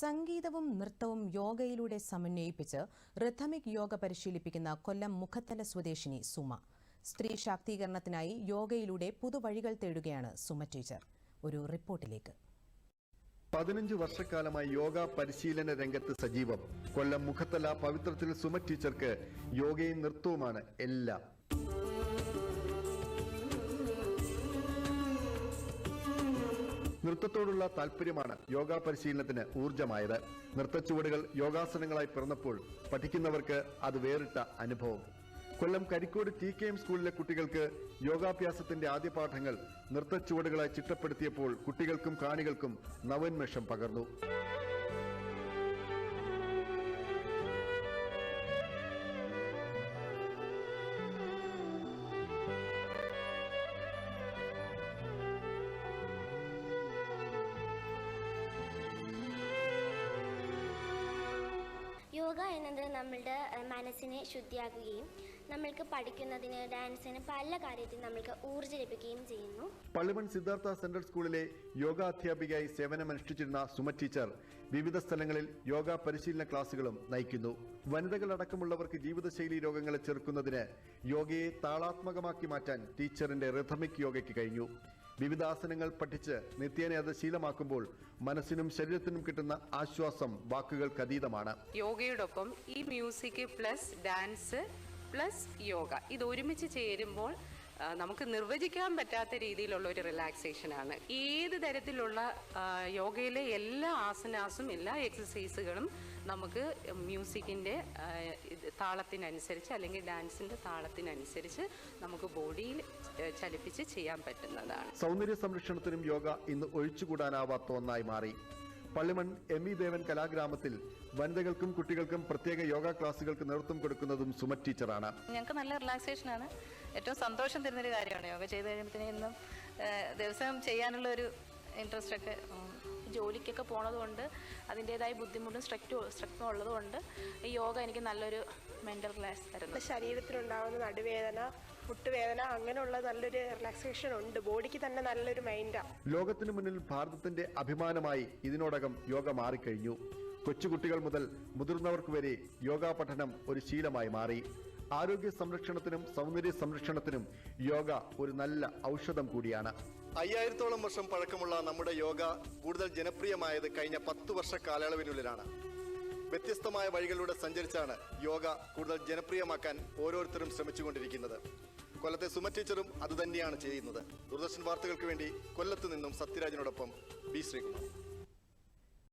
സംഗീതവും നൃത്തവും യോഗയിലൂടെ സമന്വയിപ്പിച്ച് റിഥമിക് യോഗ പരിശീലിപ്പിക്കുന്ന കൊല്ലം മുഖത്തല സ്വദേശിനി സുമ. സ്ത്രീ ശാക്തീകരണത്തിനായി യോഗയിലൂടെ പുതുവഴികൾ തേടുകയാണ് സുമ ടീച്ചർ. ഒരു റിപ്പോർട്ടിലേക്ക്. പതിനഞ്ച് വർഷക്കാലമായി യോഗ പരിശീലന രംഗത്ത് സജീവം. കൊല്ലം മുഖത്തല പവിത്രത്തിൽ സുമ ടീച്ചർക്ക് യോഗയും നൃത്തവുമാണ് എല്ലാം. നൃത്തത്തോടുള്ള താല്പര്യമാണ് യോഗ പരിശീലനത്തിന് ഊർജമായത് നൃത്തച്ചുവടുകൾ യോഗാസനങ്ങളായി പിറന്നപ്പോൾ പഠിക്കുന്നവർക്ക് അത് വേറിട്ട അനുഭവം. Kollam Karikode T K M സ്കൂളിലെ കുട്ടികൾക്ക് യോഗാഭ്യാസത്തിന്റെ ആദ്യ പാഠങ്ങൾ നൃത്തച്ചുവടുകളായി ചിട്ടപ്പെടുത്തിയപ്പോൾ കുട്ടികൾക്കും കാണികൾക്കും നവോന്മേഷം പകർന്നു. യോഗ എന്നത് നമ്മളുടെ മനസ്സിനെ ശുദ്ധിയാക്കുകയും നമ്മൾക്ക് പഠിക്കുന്നതിന് ഡാൻസിന് പല കാര്യത്തിനും നമ്മൾക്ക് ഊർജം ലഭിക്കുകയും ചെയ്യുന്നു. പള്ളിമൺ സിദ്ധാർത്ഥ സെൻട്രൽ സ്കൂളിലെ യോഗ അധ്യാപികയായി സേവനമനുഷ്ഠിച്ചിരുന്ന സുമ ടീച്ചർ വിവിധ സ്ഥലങ്ങളിൽ യോഗ പരിശീലന ക്ലാസുകളും നയിക്കുന്നു. വനിതകളടക്കമുള്ളവർക്ക് ജീവിതശൈലി രോഗങ്ങളെ ചെറുക്കുന്നതിന് യോഗയെ താളാത്മകമാക്കി മാറ്റാൻ ടീച്ചറിന്റെ റിഥമിക് യോഗയ്ക്ക് കഴിഞ്ഞു. വിവിധ ആസനങ്ങൾ പഠിച്ച് നിത്യേനെ അത് ശീലമാക്കുമ്പോൾ മനസ്സിനും ശരീരത്തിനും കിട്ടുന്ന ആശ്വാസം വാക്കുകൾക്കതീതമാണ് യോഗയോടൊപ്പം ഈ music plus dance plus yoga. ഇത് ഒരുമിച്ച് ചേരുമ്പോൾ നമുക്ക് നിർവചിക്കാൻ പറ്റാത്ത രീതിയിലുള്ള ഒരു റിലാക്സേഷൻ ആണ്. ഏത് തരത്തിലുള്ള യോഗയിലെ എല്ലാ ആസനാസും എല്ലാ എക്സസൈസുകളും നമുക്ക് മ്യൂസിക്കിന്റെ താളത്തിനനുസരിച്ച് അല്ലെങ്കിൽ ഡാൻസിന്റെ താളത്തിനനുസരിച്ച് നമുക്ക് ബോഡിയിൽ ചലിപ്പിച്ച് ചെയ്യാൻ പറ്റുന്നതാണ്. സൗന്ദര്യ സംരക്ഷണത്തിനും യോഗ ഇന്ന് ഒഴിച്ചുകൂടാനാവാത്ത ഒന്നായി മാറി. പള്ളിമൺ എം ഇ ദേവൻ കലാഗ്രാമത്തിൽ വനിതകൾക്കും കുട്ടികൾക്കും പ്രത്യേക യോഗ ക്ലാസുകൾക്ക് നേതൃത്വം കൊടുക്കുന്നതും സുമ ടീച്ചറാണ്. ഞങ്ങൾക്ക് നല്ല റിലാക്സേഷൻ ആണ് ഏറ്റവും സന്തോഷം തരുന്നൊരു കാര്യമാണ് യോഗ ചെയ്ത് കഴിയുമ്പോഴത്തേനും ഇന്നും ദിവസം ചെയ്യാനുള്ള ഒരു ഇൻട്രസ്റ്റ് ഒക്കെ ജോലിക്കൊക്കെ പോണതുകൊണ്ട് അതിന്റെതായ ബുദ്ധിമുട്ടും സ്ട്രെക്റ്റും സ്ട്രെക്റ്റും ഉള്ളതുകൊണ്ട് ഈ യോഗ എനിക്ക് നല്ലൊരു മെന്റൽ റിലാക്സ് തരുന്നു. ശരീരത്തിലുണ്ടാവുന്ന നടുവേദന മുട്ടുവേദന അങ്ങനെയുള്ള നല്ലൊരു റിലാക്സേഷൻ ഉണ്ട്. ബോഡിക്ക് തന്നെ നല്ലൊരു മൈൻഡാണ് ലോകത്തിനു മുന്നിൽ ഭാരതത്തിന്റെ അഭിമാനമായി ഇതിനോടകം യോഗ മാറിക്കഴിഞ്ഞു. കൊച്ചുകുട്ടികൾ മുതൽ മുതിർന്നവർക്ക് വരെ യോഗാ പഠനം ഒരു ശീലമായി മാറി. ആരോഗ്യ സംരക്ഷണത്തിനും സൗന്ദര്യ സംരക്ഷണത്തിനും യോഗ ഒരു നല്ല ഔഷധം കൂടിയാണ്. അയ്യായിരത്തോളം വർഷം പഴക്കമുള്ള നമ്മുടെ യോഗ കൂടുതൽ ജനപ്രിയമായത് കഴിഞ്ഞ പത്ത് വർഷ കാലയളവിനുള്ളിലാണ്. വ്യത്യസ്തമായ വഴികളിലൂടെ സഞ്ചരിച്ചാണ് യോഗ കൂടുതൽ ജനപ്രിയമാക്കാൻ ഓരോരുത്തരും ശ്രമിച്ചുകൊണ്ടിരിക്കുന്നത്. കൊല്ലത്തെ സുമ ടീച്ചറും അത് തന്നെയാണ് ചെയ്യുന്നത്. ദൂരദർശൻ വാർത്തകൾക്ക് വേണ്ടി കൊല്ലത്ത് നിന്നും സത്യരാജിനോടൊപ്പം ബി ശ്രീകുമാർ.